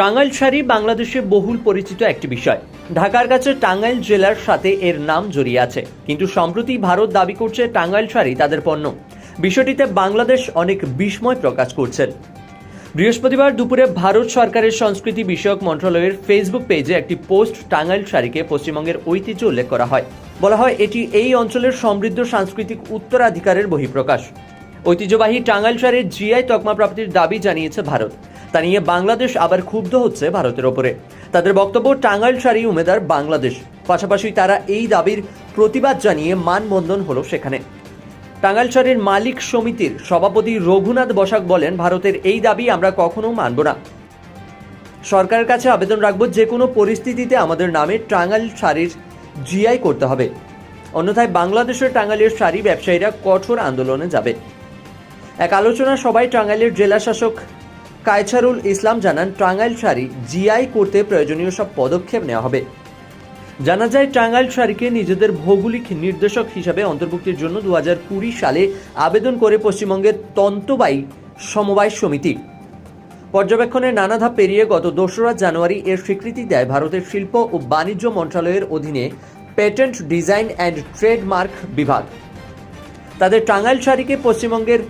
টাঙ্গাইল শাড়ি বাংলাদেশে বহুল পরিচিত একটি বিষয়। ঢাকার কাছে টাঙ্গাইল জেলার সাথে এর নাম জড়িয়ে আছে। কিন্তু সম্প্রতি ভারত দাবি করছে টাঙ্গাইল শাড়ি তাদের পণ্য। বিষয়টিতে বাংলাদেশ অনেক বিস্ময় প্রকাশ করছেন। বৃহস্পতিবার দুপুরে ভারত সরকারের সংস্কৃতি বিষয়ক মন্ত্রণালয়ের ফেসবুক পেজে একটি পোস্ট টাঙ্গাইল শাড়িকে পশ্চিমবঙ্গের ঐতিহ্য উল্লেখ করা হয়। বলা হয়, এটি এই অঞ্চলের সমৃদ্ধ সাংস্কৃতিক উত্তরাধিকারের বহিঃপ্রকাশ। ঐতিহ্যবাহী টাঙ্গাইল শাড়ির জিআই তকমা প্রাপ্তির দাবি জানিয়েছে ভারত। তা নিয়ে বাংলাদেশ আবার ক্ষুব্ধ হচ্ছে ভারতের ওপরে। তাদের বক্তব্য, টাঙ্গাইল শাড়ি উমেদার বাংলাদেশ। পাশাপাশি তারা এই দাবির প্রতিবাদ জানিয়ে মানবন্ধন হলো সেখানে। টাঙ্গাইল শাড়ির মালিক সমিতির সভাপতি রঘুনাথ বসাক বলেন, ভারতের এই দাবি আমরা কখনো মানব না। সরকারের কাছে আবেদন রাখব, যে কোনো পরিস্থিতিতে আমাদের নামে টাঙ্গাইল শাড়ির জিআই করতে হবে। অন্যথায় বাংলাদেশের টাঙ্গাইলের শাড়ি ব্যবসায়ীরা কঠোর আন্দোলনে যাবে। এক আলোচনা সভায় টাঙ্গাইলের জেলা শাসক কায়ছারুল ইসলাম জানান টাঙ্গাইল শাড়ি জিআই করতে প্রয়োজনীয় সব পদক্ষেপ নেওয়া হবে। জানা যায় টাঙ্গাইল শাড়িকে নিজেদের ভৌগোলিক নির্দেশক হিসাবে অন্তর্ভুক্তির জন্য দুহাজার কুড়ি সালে আবেদন করে পশ্চিমবঙ্গের তন্তবাই সমবায় সমিতি। পর্যবেক্ষণের নানা ধাপ পেরিয়ে গত দোসরা জানুয়ারি এর স্বীকৃতি দেয় ভারতের শিল্প ও বাণিজ্য মন্ত্রণালয়ের অধীনে পেটেন্ট ডিজাইন অ্যান্ড ট্রেডমার্ক বিভাগ। তাদের টাঙ্গাইল শাড়িকে পশ্চিমবঙ্গের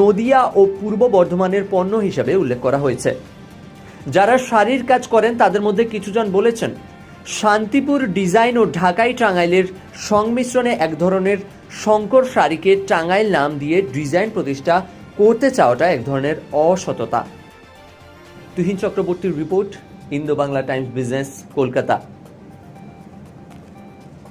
নদিয়া ও পূর্ব বর্ধমানের পণ্য হিসাবে উল্লেখ করা হয়েছে। যারা শাড়ির কাজ করেন, তাদের মধ্যে কিছুজন বলেছেন, শান্তিপুর ডিজাইন ও ঢাকাই টাঙ্গাইলের সংমিশ্রণে এক ধরনের শঙ্কর শাড়িকে টাঙ্গাইল নাম দিয়ে ডিজাইন প্রতিষ্ঠা করতে চাওয়াটা এক ধরনের অসততা। তুহিন চক্রবর্তীর report Indo Bangla Times business, Kolkata.